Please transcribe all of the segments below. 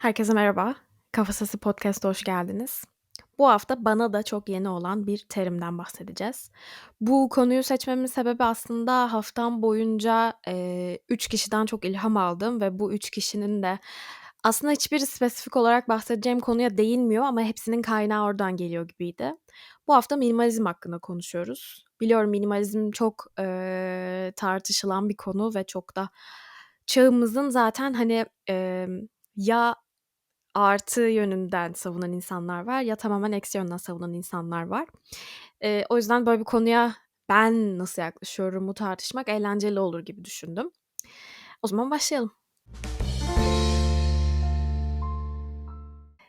Herkese merhaba. Kafa Sesi Podcast'a hoş geldiniz. Bu hafta bana da çok yeni olan bir terimden bahsedeceğiz. Bu konuyu seçmemin sebebi aslında haftam boyunca, eee, 3 kişiden çok ilham aldım ve bu 3 kişinin de aslında hiçbiri spesifik olarak bahsedeceğim konuya değinmiyor ama hepsinin kaynağı oradan geliyor gibiydi. Bu hafta minimalizm hakkında konuşuyoruz. Biliyorum minimalizm çok, eee, tartışılan bir konu ve çok da çağımızın zaten, hani, emm, ya artı yönünden savunan insanlar var ya tamamen eksi yönden savunan insanlar var. Eee, o yüzden böyle bir konuya ben nasıl yaklaşıyorumu tartışmak eğlenceli olur gibi düşündüm. O zaman başlayalım.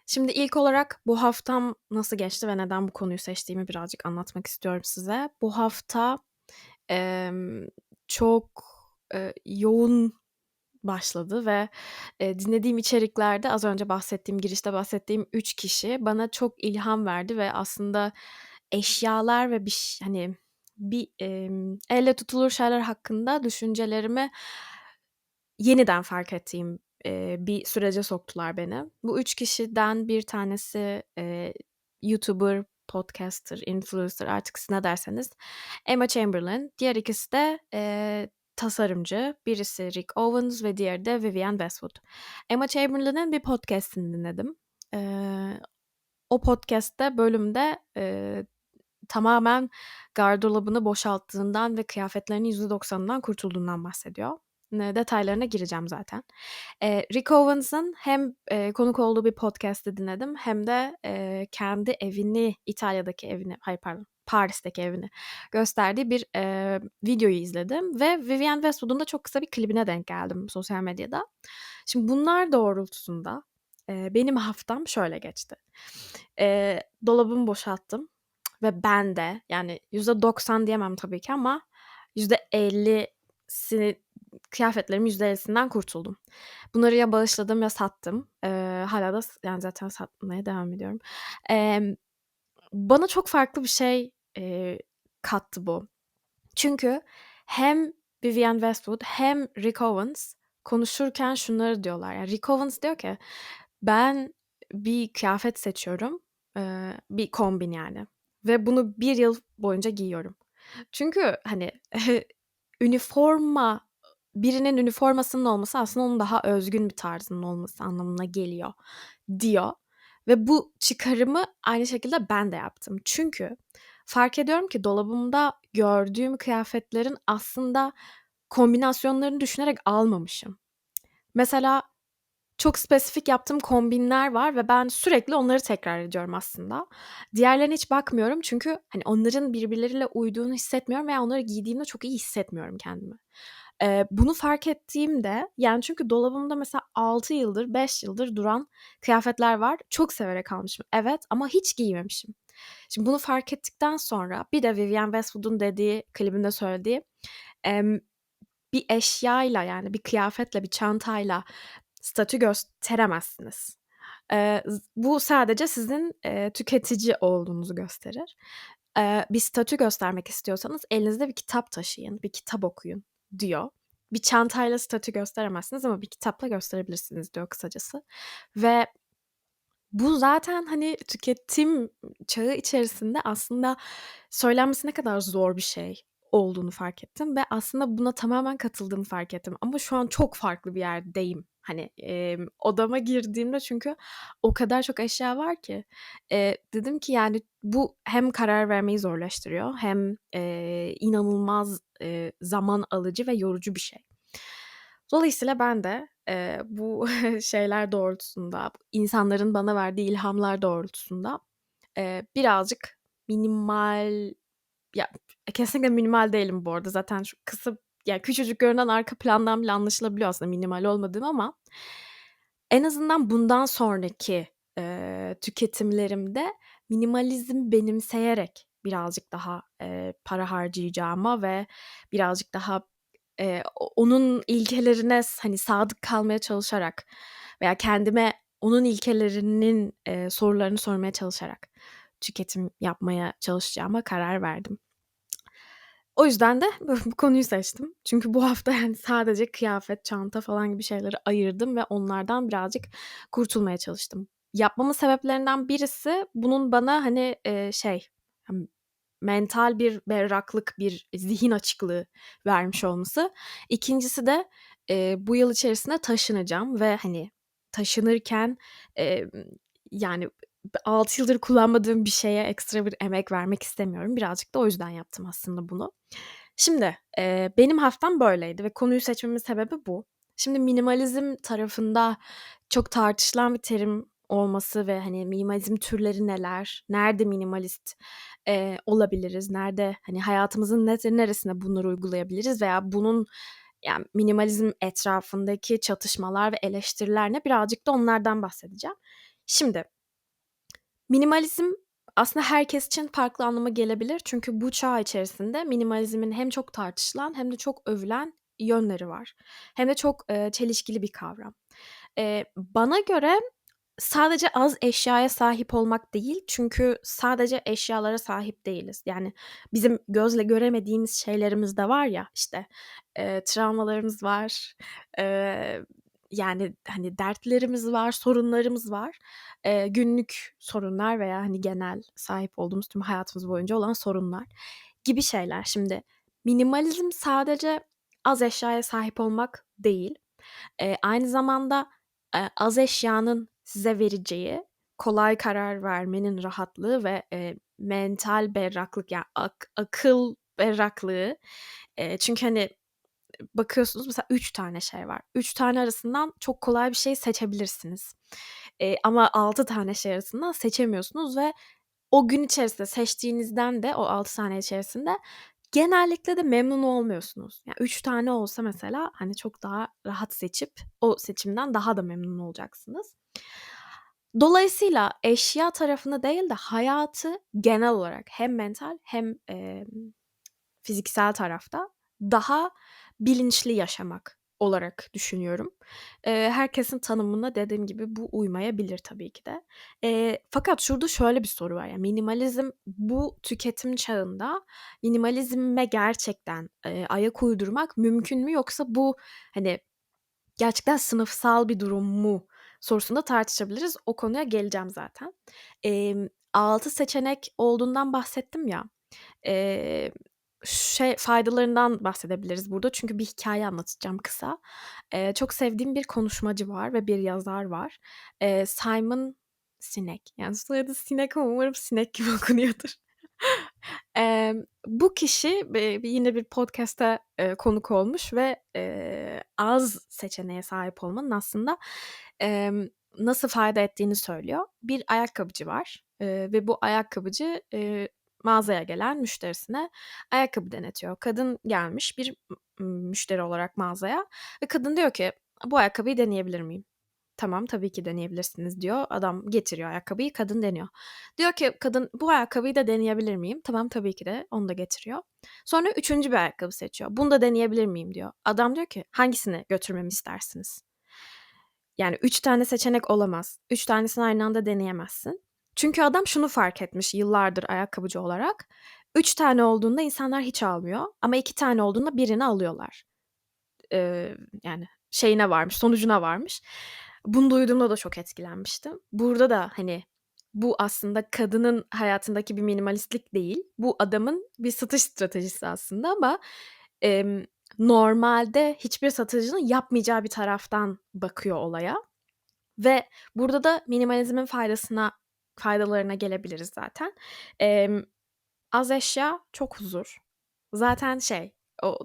Şimdi ilk olarak bu haftam nasıl geçti ve neden bu konuyu seçtiğimi birazcık anlatmak istiyorum size. Bu hafta, emm, çok, eee, yoğun başladı ve, eee, dinlediğim içeriklerde az önce bahsettiğim, girişte bahsettiğim 3 kişi bana çok ilham verdi ve aslında eşyalar ve bir hani, bir, emm, elle tutulur şeyler hakkında düşüncelerimi yeniden fark ettiğim, eee, bir sürece soktular beni. Bu 3 kişiden bir tanesi, eee, YouTuber, podcaster, influencer artık siz ne derseniz Emma Chamberlain. Diğer ikisi de, eee, tasarımcı. Birisi Rick Owens ve diğeri de Vivienne Westwood. Emma Chamberlain'in bir podcast'ini dinledim. Eee, o podcast'te, bölümde, eee, tamamen gardırobunu boşalttığından ve kıyafetlerinin %90'ından kurtulduğundan bahsediyor. Eee, detaylarına gireceğim zaten. Eee, Rick Owens'ın hem, eee, konuk olduğu bir podcast'ı dinledim hem de, eee, kendi evini, İtalya'daki evini, hayır pardon, Paris'teki evini gösterdiği bir, eee, videoyu izledim ve Vivienne Westwood'un da çok kısa bir klibine denk geldim sosyal medyada. Şimdi bunlar doğrultusunda, eee, benim haftam şöyle geçti. Eee, dolabımı boşalttım ve ben de yani %90 diyemem tabii ki ama %50'si kıyafetlerimin %50'sinden kurtuldum. Bunları ya bağışladım ya sattım. Eee, hâlâ da yani zaten satmaya devam ediyorum. Emm, bana çok farklı bir şey, eee, kattı bu. Çünkü hem Vivienne Westwood hem Rick Owens konuşurken şunları diyorlar. Yani Rick Owens diyor ki, "Ben bir kıyafet seçiyorum, eee, bir kombin yani ve bunu 1 yıl boyunca giyiyorum." Çünkü, hani, üniforma birinin üniformasının olması aslında onun daha özgün bir tarzının olması anlamına geliyor diyor ve bu çıkarımı aynı şekilde ben de yaptım. Çünkü fark ediyorum ki dolabımda gördüğüm kıyafetlerin aslında kombinasyonlarını düşünerek almamışım. Mesela çok spesifik yaptığım kombinler var ve ben sürekli onları tekrar ediyorum aslında. Diğerlerine hiç bakmıyorum çünkü, hani, onların birbirleriyle uyduğunu hissetmiyorum veya onları giydiğimde çok iyi hissetmiyorum kendimi. Eee, bunu fark ettiğimde, yani çünkü dolabımda mesela 6 yıldır, 5 yıldır duran kıyafetler var. Çok severek almışım, evet ama hiç giymemişim. Şimdi bunu fark ettikten sonra bir de Vivienne Westwood'un dediği, klibinde söylediği, emm, bir eşyayla yani bir kıyafetle, bir çantayla statü gösteremezsiniz. Z bu sadece sizin, eee, tüketici olduğunuzu gösterir. Eee, bir statü göstermek istiyorsanız elinizde bir kitap taşıyın, bir kitap okuyun diyor. Bir çantayla statü gösteremezsiniz ama bir kitapla gösterebilirsiniz diyor kısacası ve bu zaten, hani, tüketim çağı içerisinde aslında söylenmesi ne kadar zor bir şey olduğunu fark ettim ve aslında buna tamamen katıldığımı fark ettim ama şu an çok farklı bir yerdeyim. Hani, emm, odama girdiğimde çünkü o kadar çok eşya var ki, eee, dedim ki, yani, bu hem karar vermeyi zorlaştırıyor hem, eee, inanılmaz, eee, zaman alıcı ve yorucu bir şey. Dolayısıyla ben de, eee, bu şeyler doğrultusunda, insanların bana verdiği ilhamlar doğrultusunda, eee, birazcık minimal ya, kesinlikle minimal değilim bu arada. Zaten şu kısa ya, küçücük görünen arka plandan bile anlaşılabiliyor aslında minimal olmadığım ama en azından bundan sonraki, eee, tüketimlerimde minimalizmi benimseyerek birazcık daha, eee, para harcayacağıma ve birazcık daha, eee, onun ilkelerine hani, sadık kalmaya çalışarak veya kendime onun ilkelerinin, eee, sorularını sormaya çalışarak tüketim yapmaya çalışacağıma karar verdim. O yüzden de bu konuyu seçtim. Çünkü bu hafta yani sadece kıyafet, çanta falan gibi şeyleri ayırdım ve onlardan birazcık kurtulmaya çalıştım. Yapmamın sebeplerinden birisi bunun bana hani e, şey mental bir berraklık, bir zihin açıklığı vermiş olması. İkincisi de e, bu yıl içerisinde taşınacağım ve hani taşınırken e, yani 6 yıldır kullanmadığım bir şeye ekstra bir emek vermek istemiyorum. Birazcık da o yüzden yaptım aslında bunu. Şimdi e, benim haftam böyleydi ve konuyu seçmemin sebebi bu. Şimdi minimalizm tarafında çok tartışılan bir terim olması ve hani minimalizm türleri neler, nerede minimalist e, olabiliriz, nerede hani hayatımızın neresine bunları uygulayabiliriz veya bunun yani minimalizm etrafındaki çatışmalar ve eleştiriler ne birazcık da onlardan bahsedeceğim. Şimdi minimalizm aslında herkes için farklı anlama gelebilir. Çünkü bu çağ içerisinde minimalizmin hem çok tartışılan hem de çok övülen yönleri var. Hem de çok e, çelişkili bir kavram. E, bana göre sadece az eşyaya sahip olmak değil çünkü sadece eşyalara sahip değiliz. Yani bizim gözle göremediğimiz şeylerimiz de var ya işte e, travmalarımız var, e, yani hani dertlerimiz var, sorunlarımız var. E, günlük sorunlar veya hani genel sahip olduğumuz tüm hayatımız boyunca olan sorunlar gibi şeyler. Şimdi minimalizm sadece az eşyaya sahip olmak değil. E, aynı zamanda e, az eşyanın size vereceği kolay karar vermenin rahatlığı ve e, mental berraklık yani ak- akıl berraklığı. E, çünkü hani bakıyorsunuz mesela üç tane şey var. Üç tane arasından çok kolay bir şey seçebilirsiniz. E, ama altı tane şey arasından seçemiyorsunuz ve o gün içerisinde seçtiğinizden de o altı tane içerisinde genellikle de memnun olmuyorsunuz. Yani üç tane olsa mesela hani çok daha rahat seçip o seçimden daha da memnun olacaksınız. Dolayısıyla eşya tarafını değil de hayatı genel olarak hem mental hem e, fiziksel tarafta daha bilinçli yaşamak olarak düşünüyorum. E, herkesin tanımına dediğim gibi bu uymayabilir tabii ki de. E, fakat şurada şöyle bir soru var. Yani minimalizm bu tüketim çağında minimalizme gerçekten e, ayak uydurmak mümkün mü yoksa bu hani gerçekten sınıfsal bir durum mu sorusunda tartışabiliriz. O konuya geleceğim zaten. E, 6 seçenek olduğundan bahsettim ya. E, şey faydalarından bahsedebiliriz burada çünkü bir hikaye anlatacağım kısa. E, çok sevdiğim bir konuşmacı var ve bir yazar var. E, Simon Sinek. Yani soyadı Sinek ama umarım Sinek gibi okunuyordur. E, bu kişi e, yine bir podcast'a e, konuk olmuş ve e, az seçeneğe sahip olmanın aslında e, nasıl fayda ettiğini söylüyor. Bir ayakkabıcı var e, ve bu ayakkabıcı e, mağazaya gelen müşterisine ayakkabı denetiyor. Kadın gelmiş bir müşteri olarak mağazaya ve kadın diyor ki bu ayakkabıyı deneyebilir miyim? Tamam tabii ki deneyebilirsiniz diyor. Adam getiriyor ayakkabıyı kadın deniyor. Diyor ki kadın bu ayakkabıyı da deneyebilir miyim? Tamam tabii ki de onu da getiriyor. Sonra üçüncü bir ayakkabı seçiyor. Bunu da deneyebilir miyim diyor. Adam diyor ki hangisini götürmemi istersiniz? Yani üç tane seçenek olamaz. Üç tanesini aynı anda deneyemezsin. Çünkü adam şunu fark etmiş yıllardır ayakkabıcı olarak. Üç tane olduğunda insanlar hiç almıyor ama iki tane olduğunda birini alıyorlar. Ee, yani şeyine varmış, sonucuna varmış. Bunu duyduğumda da çok etkilenmiştim. Burada da hani bu aslında kadının hayatındaki bir minimalistlik değil. Bu adamın bir satış stratejisi aslında ama e, normalde hiçbir satıcının yapmayacağı bir taraftan bakıyor olaya. Ve burada da minimalizmin faydasına faydalarına gelebiliriz zaten. E, az eşya çok huzur. Zaten şey o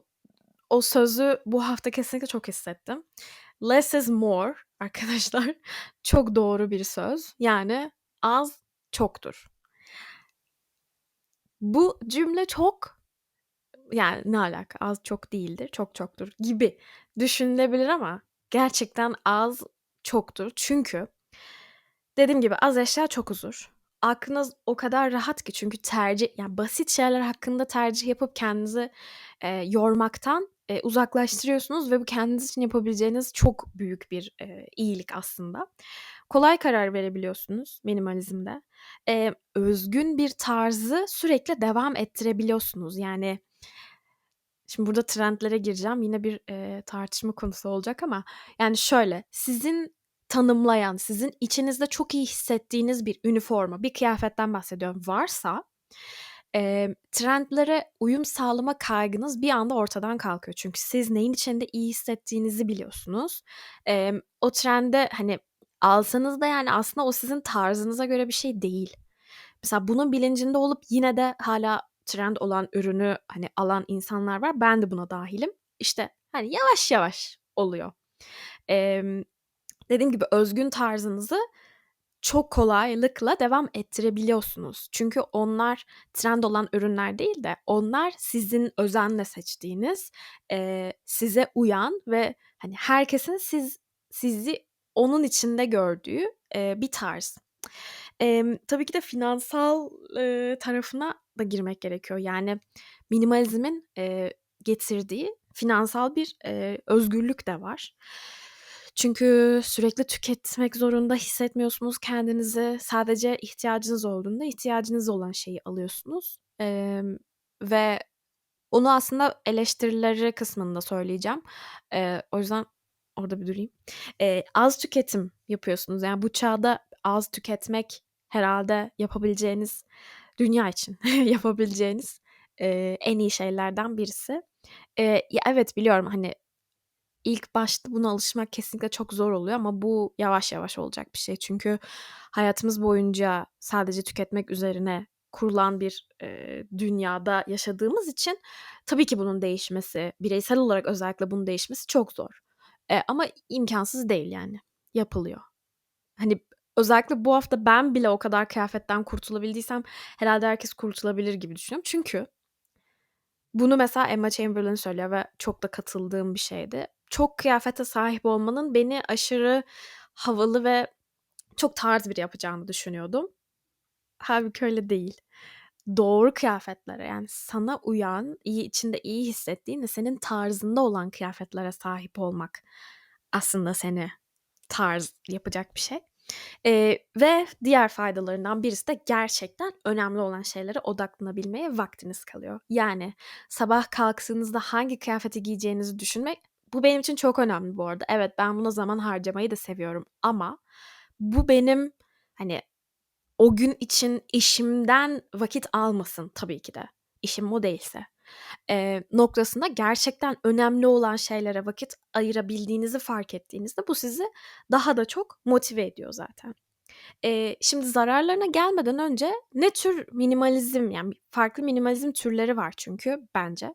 o sözü bu hafta kesinlikle çok hissettim. Less is more arkadaşlar. Çok doğru bir söz. Yani az çoktur. Bu cümle çok yani ne alaka az çok değildir çok çoktur gibi düşünülebilir ama gerçekten az çoktur. Çünkü dediğim gibi az eşya çok huzur. Aklınız o kadar rahat ki çünkü tercih yani basit şeyler hakkında tercih yapıp kendinizi e, yormaktan e, uzaklaştırıyorsunuz ve bu kendiniz için yapabileceğiniz çok büyük bir e, iyilik aslında. Kolay karar verebiliyorsunuz minimalizmde. E, özgün bir tarzı sürekli devam ettirebiliyorsunuz. Yani Şimdi burada trendlere gireceğim. Yine bir, eee, tartışma konusu olacak ama yani şöyle, sizin tanımlayan, sizin içinizde çok iyi hissettiğiniz bir üniforma, bir kıyafetten bahsediyorum, varsa, emm, trendlere uyum sağlama kaygınız bir anda ortadan kalkıyor. Çünkü siz neyin içinde iyi hissettiğinizi biliyorsunuz. Emm, o trende, hani, alsanız da yani aslında o sizin tarzınıza göre bir şey değil. Mesela bunun bilincinde olup yine de hâlâ trend olan ürünü, hani, alan insanlar var. Ben de buna dâhilim. İşte, hani, yavaş yavaş oluyor. Emm, dediğim gibi özgün tarzınızı çok kolaylıkla devam ettirebiliyorsunuz. Çünkü onlar trend olan ürünler değil de onlar sizin özenle seçtiğiniz, eee, size uyan ve, hani, herkesin siz sizi onun içinde gördüğü, eee, bir tarz. Emm, tabii ki de finansal, eee, tarafına da girmek gerekiyor. Yani minimalizmin, eee, getirdiği finansal bir, eee, özgürlük de var. Çünkü sürekli tüketmek zorunda hissetmiyorsunuz kendinizi. Sadece ihtiyacınız olduğunda ihtiyacınız olan şeyi alıyorsunuz, emm, ve onu aslında eleştirileri kısmında söyleyeceğim. Eee, o yüzden orada bir durayım. Eee, az tüketim yapıyorsunuz. Yani bu çağda az tüketmek herhâlde yapabileceğiniz, dünya için yapabileceğiniz, eee, en iyi şeylerden birisi. Eee, ya, evet biliyorum, hani, ilk başta buna alışmak kesinlikle çok zor oluyor ama bu yavaş yavaş olacak bir şey. Çünkü hayatımız boyunca sadece tüketmek üzerine kurulan bir, eee, dünyada yaşadığımız için tabii ki bunun değişmesi, bireysel olarak özellikle bunun değişmesi çok zor. Eee, ama imkânsız değil yani. Yapılıyor. Hani, özellikle bu hafta ben bile o kadar kıyafetten kurtulabildiysem herhâlde herkes kurtulabilir gibi düşünüyorum. Çünkü bunu mesela Emma Chamberlain söylüyor ve çok da katıldığım bir şeydi. Çok kıyafete sahip olmanın beni aşırı havalı ve çok tarz biri yapacağını düşünüyordum. Hâlbuki öyle değil. Doğru kıyafetlere, yani sana uyan, iyi içinde iyi hissettiğin ve senin tarzında olan kıyafetlere sahip olmak aslında seni tarz yapacak bir şey. Eee, ve diğer faydalarından birisi de gerçekten önemli olan şeylere odaklanabilmeye vaktiniz kalıyor. Yani sabah kalktığınızda hangi kıyafeti giyeceğinizi düşünmek, bu benim için çok önemli bu arada. Evet, ben buna zaman harcamayı da seviyorum ama bu benim, hani, o gün için işimden vakit almasın tabii ki de. İşim o değilse. Eee, noktasında gerçekten önemli olan şeylere vakit ayırabildiğinizi fark ettiğinizde bu sizi daha da çok motive ediyor zaten. Eee, şimdi zararlarına gelmeden önce ne tür minimalizm, yani farklı minimalizm türleri var çünkü bence.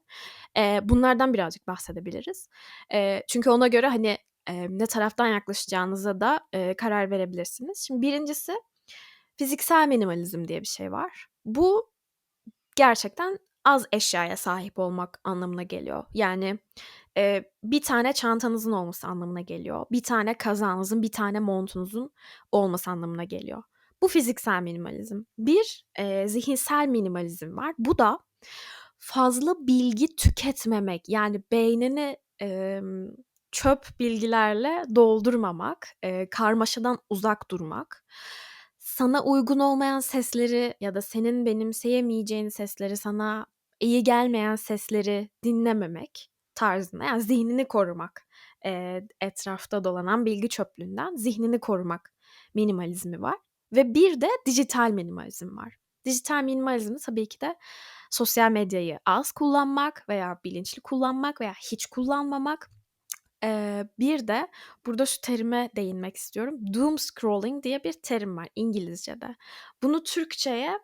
Eee, bunlardan birazcık bahsedebiliriz. Eee, çünkü ona göre, hani, eee, ne taraftan yaklaşacağınıza da, eee, karar verebilirsiniz. Şimdi 1'incisi fiziksel minimalizm diye bir şey var. Bu gerçekten az eşyaya sahip olmak anlamına geliyor. Yani, eee, 1 tane çantanızın olması anlamına geliyor. 1 tane kazağınızın, 1 tane montunuzun olması anlamına geliyor. Bu fiziksel minimalizm. Bir, eee, zihinsel minimalizm var. Bu da fazla bilgi tüketmemek, yani beynini, emm, çöp bilgilerle doldurmamak, eee, karmaşadan uzak durmak, sana uygun olmayan sesleri ya da senin benimseyemeyeceğin sesleri, sana iyi gelmeyen sesleri dinlememek tarzında, yani zihnini korumak, eee, etrafta dolanan bilgi çöplüğünden zihnini korumak minimalizmi var ve bir de dijital minimalizm var. Dijital minimalizm de tabii ki de sosyal medyayı az kullanmak veya bilinçli kullanmak veya hiç kullanmamak. Eee, bir de burada şu terime değinmek istiyorum. Doom scrolling diye bir terim var İngilizce'de. Bunu Türkçe'ye,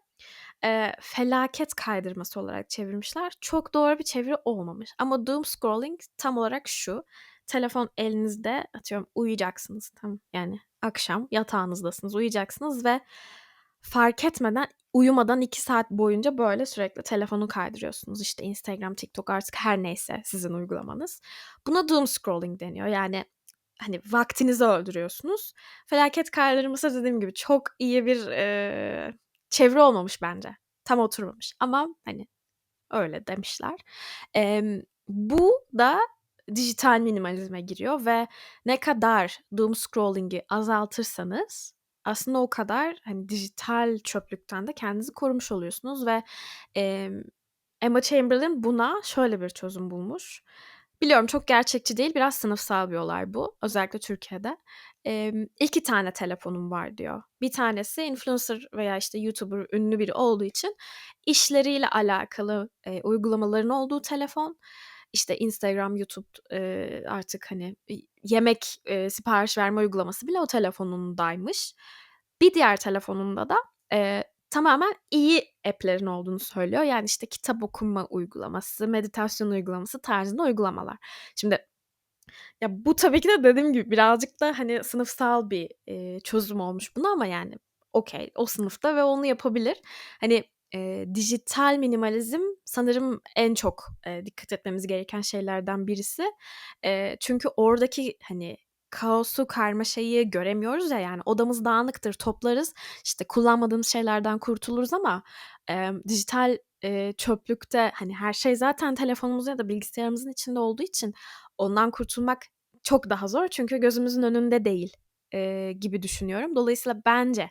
eee, felaket kaydırması olarak çevirmişler. Çok doğru bir çeviri olmamış ama doom scrolling tam olarak şu: Telefon elinizde, atıyorum uyuyacaksınız, tam yani akşam yatağınızdasınız, uyuyacaksınız ve fark etmeden uyumadan 2 saat boyunca böyle sürekli telefonu kaydırıyorsunuz. İşte Instagram, TikTok artık her neyse sizin uygulamanız. Buna doom scrolling deniyor. Yani, hani, vaktinizi öldürüyorsunuz. Felaket kaydırması dediğim gibi çok iyi bir, eee, çeviri olmamış bence. Tam oturmamış ama, hani, öyle demişler. Emm, bu da dijital minimalizme giriyor ve ne kadar doom scrolling'i azaltırsanız aslında o kadar, hani, dijital çöplükten de kendinizi korumuş oluyorsunuz ve, emm, Emma Chamberlain buna şöyle bir çözüm bulmuş. Biliyorum çok gerçekçi değil, biraz sınıfsal bir olay bu. Özellikle Türkiye'de. Emm, 2 tane telefonum var diyor. Bir tanesi influencer veya, işte, YouTuber, ünlü biri olduğu için işleriyle alakalı, eee, uygulamaların olduğu telefon. İşte, Instagram, YouTube, eee, artık, hani, iii, yemek, eee, sipariş verme uygulaması bile o telefonundaymış. Bir diğer telefonunda da, eee, tamamen iyi app'lerin olduğunu söylüyor. Yani, işte, kitap okuma uygulaması, meditasyon uygulaması tarzında uygulamalar. Şimdi ya, bu tabii ki de dediğim gibi birazcık da, hani, sınıfsal bir, eee, çözüm olmuş buna ama, yani, okay, o sınıfta ve onu yapabilir. Hani, eee, dijital minimalizm sanırım en çok, eee, dikkat etmemiz gereken şeylerden birisi. Eee, çünkü oradaki, hani, kaosu, karmaşayı göremiyoruz ya, yani, odamız dağınıktır, toplarız, işte, kullanmadığımız şeylerden kurtuluruz ama, emm, dijital, eee, çöplükte, hani, her şey zaten telefonumuzun ya da bilgisayarımızın içinde olduğu için ondan kurtulmak çok daha zor çünkü gözümüzün önünde değil, eee, gibi düşünüyorum. Dolayısıyla bence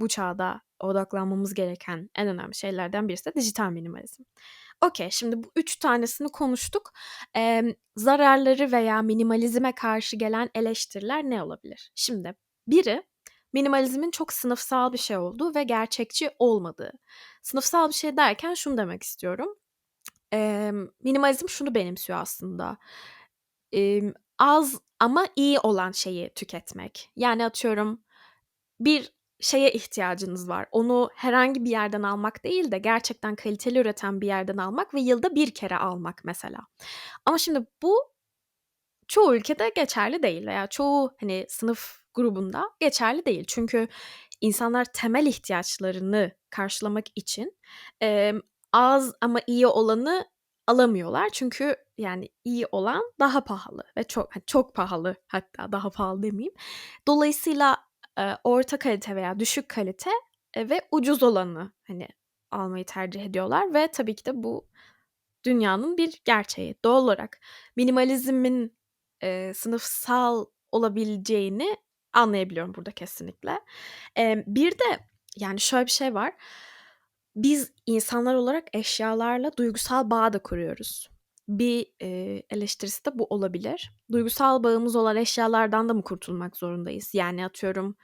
bu çağda odaklanmamız gereken en önemli şeylerden birisi de dijital minimalizm. Okay, şimdi bu 3 tanesini konuştuk. Emm, zararları veya minimalizme karşı gelen eleştiriler ne olabilir? Şimdi biri, minimalizmin çok sınıfsal bir şey olduğu ve gerçekçi olmadığı. Sınıfsal bir şey derken şunu demek istiyorum. Emm, minimalizm şunu benimsiyor aslında. Emm, az ama iyi olan şeyi tüketmek. Yani atıyorum bir şeye ihtiyacınız var. Onu herhangi bir yerden almak değil de gerçekten kaliteli üreten bir yerden almak ve yılda bir kere almak mesela. Ama şimdi bu çoğu ülkede geçerli değil veya çoğu, hani, sınıf grubunda geçerli değil. Çünkü insanlar temel ihtiyaçlarını karşılamak için, emm, az ama iyi olanı alamıyorlar. Çünkü, yani, iyi olan daha pahalı ve çok, hani, çok pahalı hatta daha pahalı demeyeyim. Dolayısıyla, eee, orta kalite veya düşük kalite, eee, ve ucuz olanı, hani, almayı tercih ediyorlar ve tabii ki de bu dünyanın bir gerçeği. Doğal olarak minimalizmin, eee, sınıfsal olabileceğini anlayabiliyorum burada kesinlikle. Emm, bir de, yani, şöyle bir şey var. Biz insanlar olarak eşyalarla duygusal bağ da kuruyoruz. Bir, eee, eleştirisi de bu olabilir. Duygusal bağımız olan eşyalardan da mı kurtulmak zorundayız? Yani, atıyorum,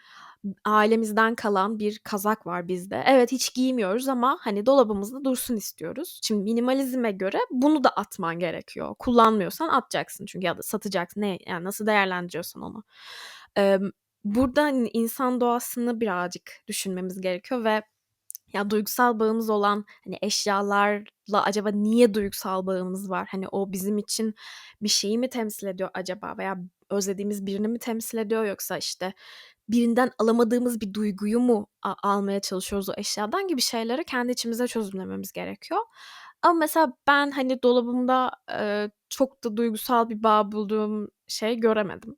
ailemizden kalan bir kazak var bizde. Evet, hiç giymiyoruz ama, hani, dolabımızda dursun istiyoruz. Şimdi minimalizme göre bunu da atman gerekiyor. Kullanmıyorsan atacaksın çünkü ya da satacaksın. Ne yani, nasıl değerlendiriyorsan onu. Emm, burada, hani, insan doğasını birazcık düşünmemiz gerekiyor ve ya, duygusal bağımız olan, hani, eşyalarla acaba niye duygusal bağımız var? Hani, o bizim için bir şeyi mi temsil ediyor acaba veya özlediğimiz birini mi temsil ediyor yoksa, işte, birinden alamadığımız bir duyguyu mu almaya çalışıyoruz o eşyadan gibi şeyleri kendi içimizde çözümlememiz gerekiyor. Ama mesela ben, hani, dolabımda, eee, çok da duygusal bir bağ bulduğum şey göremedim.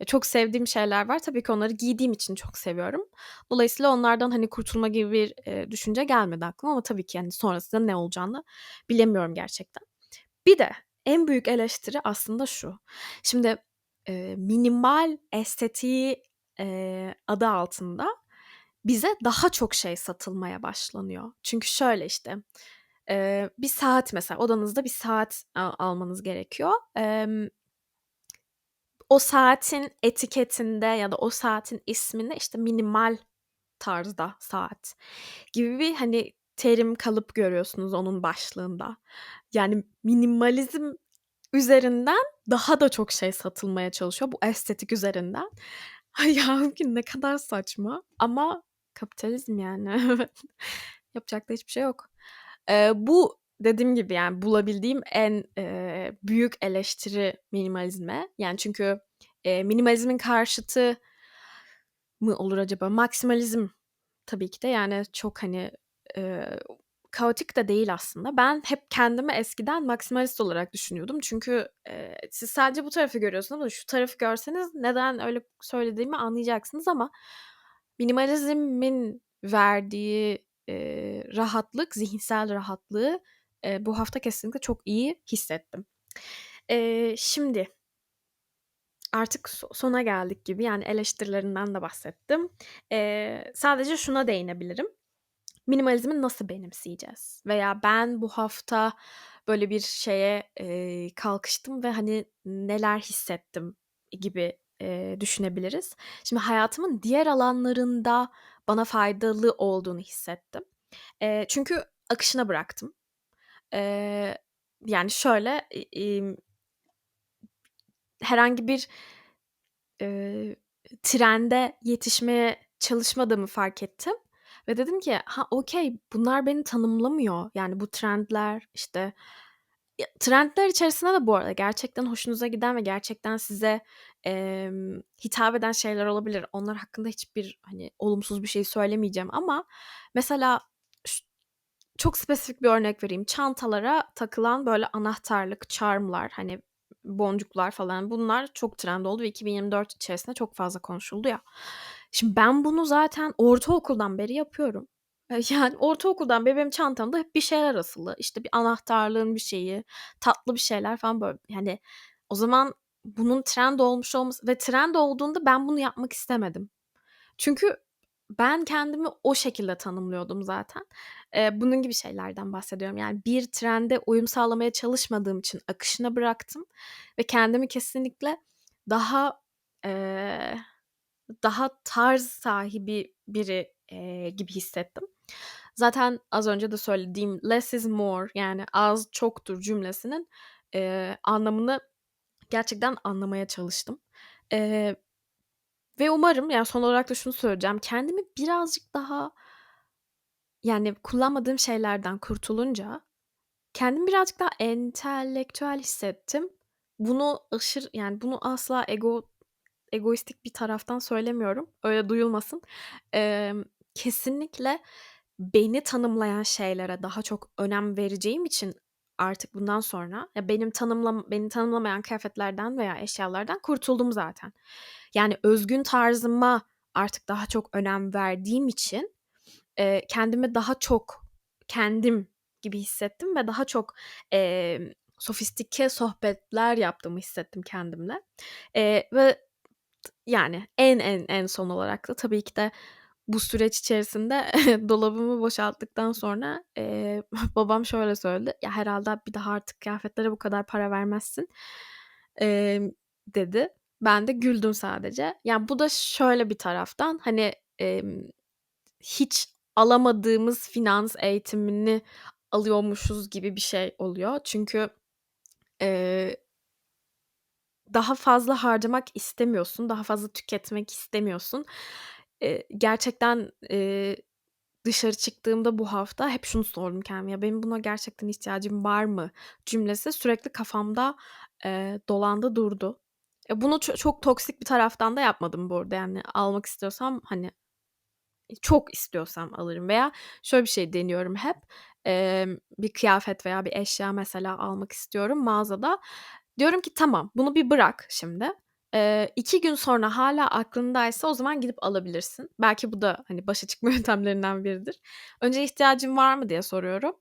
E, çok sevdiğim şeyler var. Tabii ki onları giydiğim için çok seviyorum. Dolayısıyla onlardan, hani, kurtulma gibi bir, eee, düşünce gelmedi aklıma ama tabii ki, hani, sonrasında ne olacağını bilemiyorum gerçekten. Bir de en büyük eleştiri aslında şu. Şimdi, eee, minimal estetiği, eee, adı altında bize daha çok şey satılmaya başlanıyor. Çünkü şöyle, işte, eee, bir saat mesela odanızda bir saat almanız gerekiyor. Emm o saatin etiketinde ya da o saatin isminde, işte, minimal tarzda saat gibi bir, hani, terim, kalıp görüyorsunuz onun başlığında. Yani minimalizm üzerinden daha da çok şey satılmaya çalışıyor bu estetik üzerinden. Ay, hâlbuki ne kadar saçma ama kapitalizm yani. Yapacak da hiçbir şey yok. Eee, bu dediğim gibi, yani, bulabildiğim en, eee, büyük eleştiri minimalizme. Yani, çünkü, eee, minimalizmin karşıtı mı olur acaba? Maksimalizm tabii ki de, yani, çok, hani, eee, kaotik de değil aslında. Ben hep kendimi eskiden maksimalist olarak düşünüyordum. Çünkü, eee, siz sadece bu tarafı görüyorsunuz ama şu tarafı görseniz neden öyle söylediğimi anlayacaksınız ama minimalizmin verdiği, eee, rahatlık, zihinsel rahatlığı, eee, bu hafta kesinlikle çok iyi hissettim. Eee, şimdi artık so sona geldik gibi, yani, eleştirilerinden de bahsettim. Eee, sadece şuna değinebilirim. minimalizmi nasıl benimseyeceğiz? Veya ben bu hafta böyle bir şeye, eee, kalkıştım ve, hani, neler hissettim gibi, eee, düşünebiliriz. Şimdi hayatımın diğer alanlarında bana faydalı olduğunu hissettim. Eee, çünkü akışına bıraktım. Eee, yani şöyle, i herhangi bir, eee, trende yetişmeye çalışmadığımı fark ettim ve dedim ki, "Ha, okay, bunlar beni tanımlamıyor." Yani bu trendler, işte trendler içerisinde de bu arada gerçekten hoşunuza giden ve gerçekten size, emm, hitap eden şeyler olabilir. Onlar hakkında hiçbir, hani, olumsuz bir şey söylemeyeceğim ama mesela çok spesifik bir örnek vereyim. Çantalara takılan böyle anahtarlık, charm'lar, hani, boncuklar falan bunlar çok trend oldu ve 2024 içerisinde çok fazla konuşuldu ya. Şimdi ben bunu zaten ortaokuldan beri yapıyorum. Eee, yani ortaokuldan beri benim çantamda hep bir şeyler asılı. İşte bir anahtarlığın bir şeyi, tatlı bir şeyler falan böyle. Yani o zaman bunun trend olmuş olması ve trend olduğunda ben bunu yapmak istemedim. Çünkü ben kendimi o şekilde tanımlıyordum zaten. Eee, bunun gibi şeylerden bahsediyorum. Yani bir trende uyum sağlamaya çalışmadığım için akışına bıraktım ve kendimi kesinlikle daha, eee, daha tarz sahibi biri, eee, gibi hissettim. Zaten az önce de söylediğim less is more yani az çoktur cümlesinin, eee, anlamını gerçekten anlamaya çalıştım. Eee, ve umarım, yani son olarak da şunu söyleyeceğim, kendimi birazcık daha yani kullanmadığım şeylerden kurtulunca kendimi birazcık daha entelektüel hissettim. Bunu aşırı yani bunu asla ego egoistik bir taraftan söylemiyorum. Öyle duyulmasın. Emm, kesinlikle beni tanımlayan şeylere daha çok önem vereceğim için artık bundan sonra ya benim tanımlam beni tanımlamayan kıyafetlerden veya eşyalardan kurtuldum zaten. Yani özgün tarzıma artık daha çok önem verdiğim için, eee, kendimi daha çok kendim gibi hissettim ve daha çok, emm, sofistike sohbetler yaptığımı hissettim kendimle. Eee, ve yani en, en, en son olarak da tabii ki de bu süreç içerisinde dolabımı boşalttıktan sonra, eee, babam şöyle söyledi: "Ya, herhâlde bir daha artık kıyafetlere bu kadar para vermezsin." emm, dedi. Ben de güldüm sadece. Ya, bu da şöyle bir taraftan, hani, emm, hiç alamadığımız finans eğitimini alıyormuşuz gibi bir şey oluyor. Çünkü, eee daha fazla harcamak istemiyorsun, daha fazla tüketmek istemiyorsun. Eee, gerçekten, eee, dışarı çıktığımda bu hafta hep şunu sordum kendime: "Ya, benim buna gerçekten ihtiyacım var mı?" cümlesi sürekli kafamda, eee, dolandı durdu. E, bunu ço çok toksik bir taraftan da yapmadım bu arada. Yani almak istiyorsam, hani, çok istiyorsam alırım veya şöyle bir şey deniyorum hep. Emm, bir kıyafet veya bir eşya mesela almak istiyorum mağazada. Diyorum ki tamam, bunu bir bırak şimdi. Eee, 2 gün sonra hâlâ aklındaysa o zaman gidip alabilirsin. Belki bu da, hani, başa çıkma yöntemlerinden biridir. Önce ihtiyacın var mı diye soruyorum.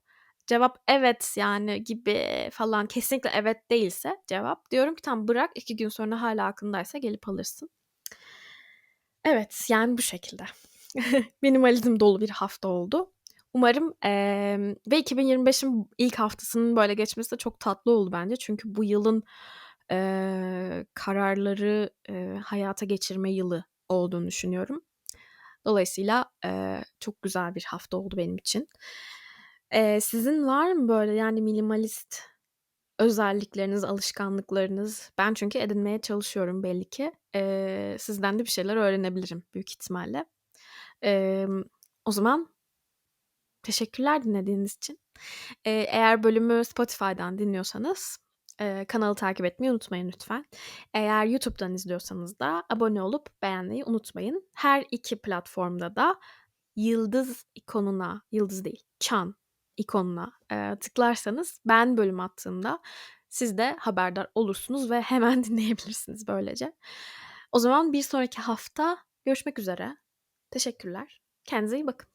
Cevap evet, yani gibi falan kesinlikle evet değilse cevap, diyorum ki tamam bırak 2 gün sonra hâlâ aklındaysa gelip alırsın. Evet, yani bu şekilde. Minimalizm dolu bir hafta oldu. Umarım, emm, ve 2025'in ilk haftasının böyle geçmesi de çok tatlı oldu bence. Çünkü bu yılın, eee, kararları, eee, hayata geçirme yılı olduğunu düşünüyorum. Dolayısıyla, eee, çok güzel bir hafta oldu benim için. Eee, sizin var mı böyle, yani, minimalist özellikleriniz, alışkanlıklarınız? Ben çünkü edinmeye çalışıyorum belli ki. Eee, sizden de bir şeyler öğrenebilirim büyük ihtimalle. Emm, o zaman teşekkürler dinlediğiniz için. Eee, eğer bölümü Spotify'dan dinliyorsanız, eee, kanalı takip etmeyi unutmayın lütfen. Eğer YouTube'dan izliyorsanız da abone olup beğenmeyi unutmayın. Her iki platformda da yıldız ikonuna, yıldız değil, çan ikonuna, eee, tıklarsanız ben bölüm attığımda siz de haberdar olursunuz ve hemen dinleyebilirsiniz böylece. O zaman bir sonraki hafta görüşmek üzere. Teşekkürler. Kendinize iyi bakın.